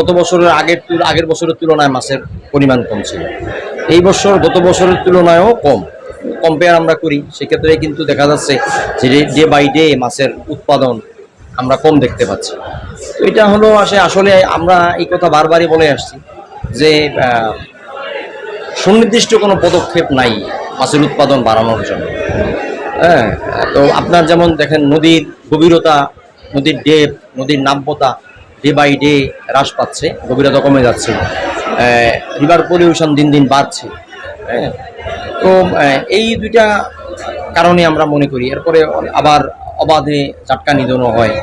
গত বছরের আগের তুল- আগের বছরের তুলনায় মাছের পরিমাণ কম ছিল। এই বছর গত বছরের তুলনায়ও কম। কম্পেয়ার আমরা করি, সেক্ষেত্রে কিন্তু দেখা যাচ্ছে যে ডে বাই ডে মাছের উৎপাদন আমরা কম দেখতে পাচ্ছি। তো এটা হলো আসে আসলে আমরা এই কথা বারবারই বলে আসছি যে সুনির্দিষ্ট কোনো পদক্ষেপ নাই মাছের উৎপাদন বাড়ানোর জন্য। হ্যাঁ তো আপনার যেমন দেখেন নদীর গভীরতা, নদীর ডেপ নদীর নাব্যতা ডে বাই ডে হ্রাস পাচ্ছে, গভীরতা কমে যাচ্ছে রিভার পলিউশন দিন দিন বাড়ছে হ্যাঁ তো এই দুইটা কারণে আমরা মনে করি। এরপরে আবার অবাধে চাটকা নিধনও হয়,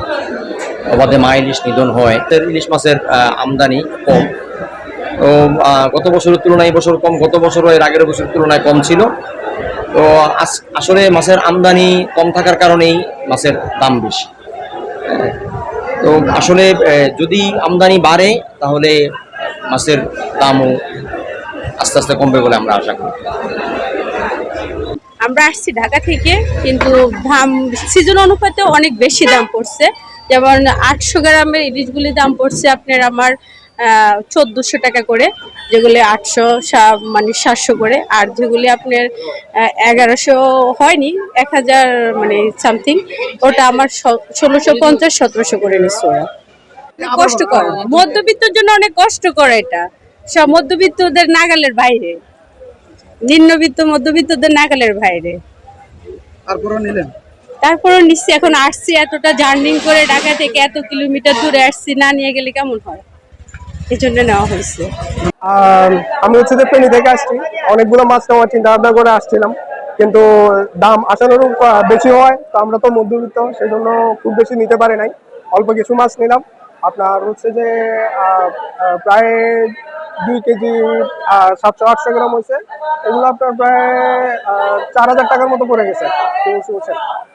অবাধে মা ইলিশ নিধন হয় ইলিশ মাছের আমদানি কম। তো গত বছরের তুলনায় বছর কম, গত বছরও এর আগের বছরের তুলনায় কম ছিল। তো, আস- আসলে মাছের আমদানি কম থাকার কারণেই মাছের দাম বেশি। তো আসলে যদি আমদানি বাড়ে, তাহলে মাছের দামও আস্তে আস্তে কমবে বলে আমরা আশা করি। আমরা আসছি ঢাকা থেকে, কিন্তু দাম সিজন অনুপাতে অনেক বেশি দাম পড়ছে। যেমন আটশো গ্রামের ইলিশগুলির দাম পড়ছে আপনার আমার চোদ্দোশো টাকা করে যেগুলি আটশো মানে সাতশো করে আর যেগুলি আপনার এগারোশো হয়নি এক হাজার মানে সামথিং ওটা আমার ষোলোশো পঞ্চাশ সতেরোশো করে নিচ্ছে ওরা। কষ্টকর। মধ্যবিত্তর জন্য অনেক কষ্টকর এটা। সব মধ্যবিত্তদের নাগালের বাইরে। নিম্নবিত্ত মধ্যবিত্তদের নাগালের বাইরে। তারপরও নিলেন? তারপরও নিশ্চয়ই এখন আসছি এতটা জার্নিং করে ঢাকা থেকে এত কিলোমিটার দূরে আসছি না নিয়ে গেলে কেমন হয়? এই নেওয়া হয়েছে। আমি হচ্ছে যে ফেনী থেকে আসছি। অনেকগুলো মাছ নেওয়ার চিন্তা ভাবনা করে আসছিলাম। কিন্তু দাম আহ, বেশি হয় তো আমরা তো মধ্যবিত্ত সেই জন্য খুব বেশি নিতে পারি নাই। অল্প কিছু মাছ নিলাম। আপনার হচ্ছে যে প্রায় দুই কেজি সাতশো আটশো গ্রাম হয়েছে। এগুলো আপনার প্রায় চার হাজার টাকার মতো পড়ে গেছে।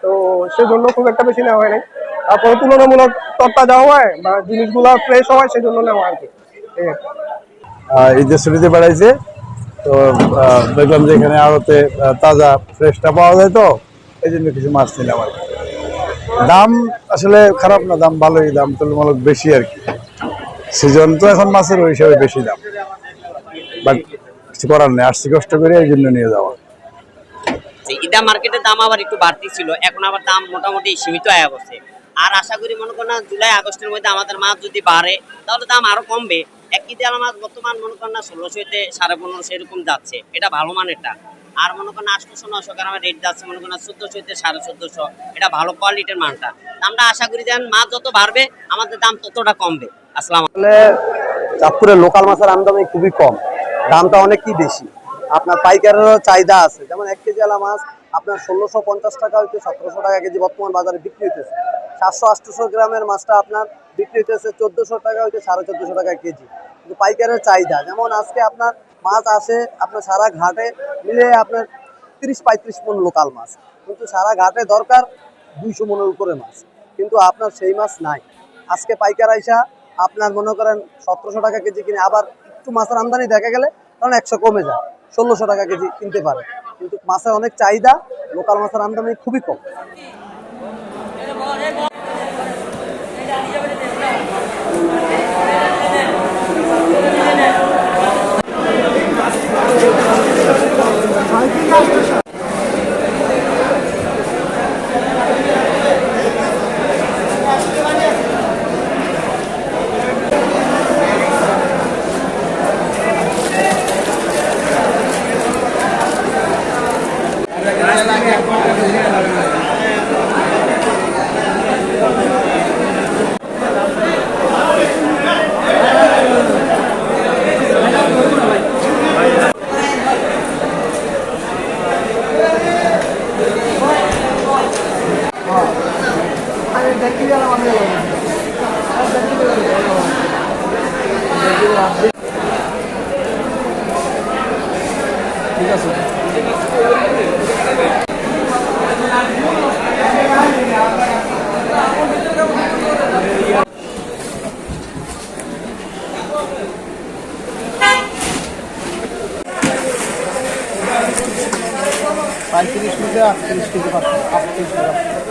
তো সেজন্য খুব একটা বেশি নেওয়া হয় নাই। তারপরে তুলনামূলক তরতা দেওয়া হয় বা জিনিসগুলো ফ্রেশ হয় সেই জন্য নেওয়া আর কি। ঈদের ছুটিতে বেড়াইছে। তো দেখলাম যে এখানে আড়তে তাজা ফ্রেশটা পাওয়া যায় তো, এই জন্য কিছু মাছ নিলাম আর দাম আসলে খারাপ না, দাম ভালোই, দাম তুলনামূলক বেশি আর কি। সিজন তো এখন মাছের ওই হিসাবে বেশি দাম। বাট কিছু করার নেই, আসছি কষ্ট করে এই জন্য নিয়ে যাওয়া। ইদা মার্কেটের দাম আবার একটু বাড়তি ছিল এখন আবার দাম মোটামুটি সীমিত হয়ে গেছে। আর আশা করি মনে করেন জুলাই, আগস্টের মধ্যে আমাদের মাছ যদি বাড়ে, তাহলে দাম আরও কমবে। এক কেজি আলা মাছ বর্তমান মনে করেন না ষোলোশো হইতে সাড়ে পনেরোশো এরকম যাচ্ছে। এটা ভালো মানেরটা আর মনে করেন আটশোশো, নশো গ্রামের রেট যাচ্ছে মনে করেন চোদ্দশো হইতে সাড়ে চোদ্দশো। এটা ভালো কোয়ালিটির মানটা। দামটা আশা করি যেন মাছ যত বাড়বে, আমাদের দাম ততটা কমবে। আসসালাম চাঁদপুরের লোকাল মাছের আমদানি খুবই কম। দামটা অনেকই বেশি। আপনার পাইকারেরও চাহিদা আছে। যেমন এক কেজি আলা মাছ আপনার ষোলোশো পঞ্চাশ টাকা হইতে সতেরোশো টাকা কেজি বর্তমান বাজারে বিক্রি হইতেছে। সাতশো আটশোশো গ্রামের মাছটা আপনার বিক্রি হইতেছে চোদ্দোশো টাকা হইতে সাড়ে চোদ্দোশো টাকা কেজি। কিন্তু পাইকারের চাহিদা, যেমন আজকে আপনার মাছ আসে আপনার সারা ঘাটে মিলে আপনার তিরিশ পঁয়ত্রিশ মন লোকাল মাছ। কিন্তু সারা ঘাটে দরকার দুইশো মনের উপরে মাছ। কিন্তু আপনার সেই মাছ নাই। আজকে পাইকার আইসা আপনার মনে করেন সতেরোশো টাকা কেজি কিনে আবার একটু মাছের আমদানি দেখা গেলে কারণ একশো কমে যায়, ষোলোশো টাকা কেজি কিনতে পারে। কিন্তু মাছের অনেক চাহিদা, লোকাল মাছের আমদানি খুবই কম। পঁয়ত্রিশ থেকে আটত্রিশ কেজি আটত্রিশ টাকা।